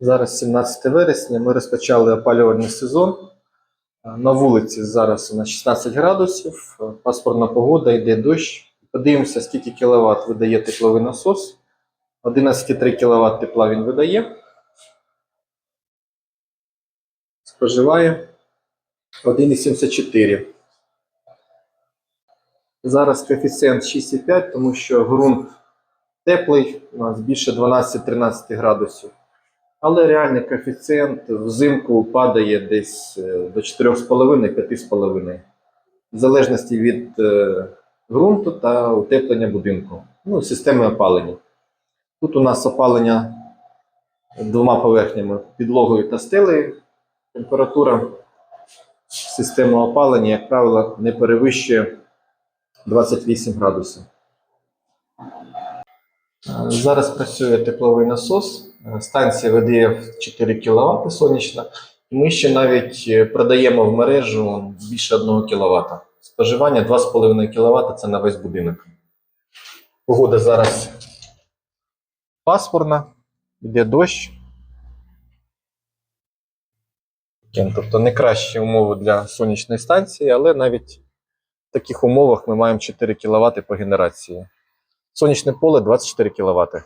Зараз 17 вересня. Ми розпочали опалювальний сезон. Е, На вулиці зараз у нас 16 градусів, е, пасмурна погода, йде дощ. Подивимося, скільки кіловат видає тепловий насос. 11,3 кВт тепла він видає. Споживає 1,74. Зараз коефіцієнт 6,5, тому що ґрунт теплий, у нас більше 12-13 градусів. Але реальний коефіцієнт взимку падає десь е, до 4,5-5,5. В залежності від е, ґрунту та утеплення будинку. Ну, системи опалення. Тут у нас опалення двома поверхнями підлогою та стелею. Температура системи опалення, як правило, не перевищує 28 градусів. Е, Зараз працює тепловий насос. Е, Станція видає 4 кВт сонячна. І Ми ще навіть е, продаємо в мережу більше 1 кВт. Споживання 2,5 кВт це на весь будинок. Погода зараз пасмурна, йде дощ. Тобто не кращі умови для сонячної станції, але навіть в таких умовах ми маємо 4 кВт по генерації. Сонячне поле 24 кВт.